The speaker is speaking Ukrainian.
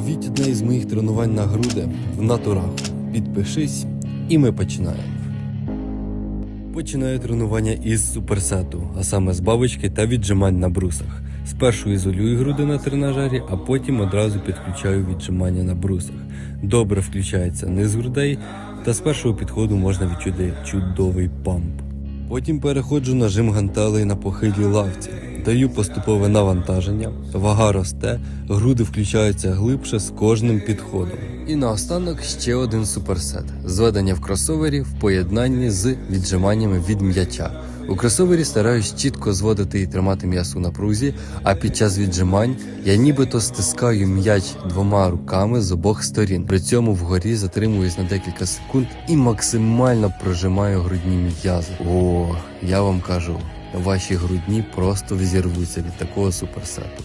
Ловіть одне із моїх тренувань на груди в натурах. Підпишись, і ми починаємо. Починаю тренування із суперсету, а саме з бабочки та віджимань на брусах. Спершу ізолюю груди на тренажері, а потім одразу підключаю віджимання на брусах. Добре включається низ грудей, та з першого підходу можна відчути чудовий памп. Потім переходжу на жим гантелей на похилій лавці. Даю поступове навантаження, вага росте, груди включаються глибше з кожним підходом. І наостанок ще один суперсет зведення в кросовері в поєднанні з віджиманнями від м'яча. У кросовері стараюсь чітко зводити і тримати м'ясо у напрузі, а під час віджимань я нібито стискаю м'яч двома руками з обох сторін. При цьому вгорі затримуюсь на декілька секунд і максимально прожимаю грудні м'язи. О, я вам кажу, ваші грудні просто взірвуться від такого суперсету.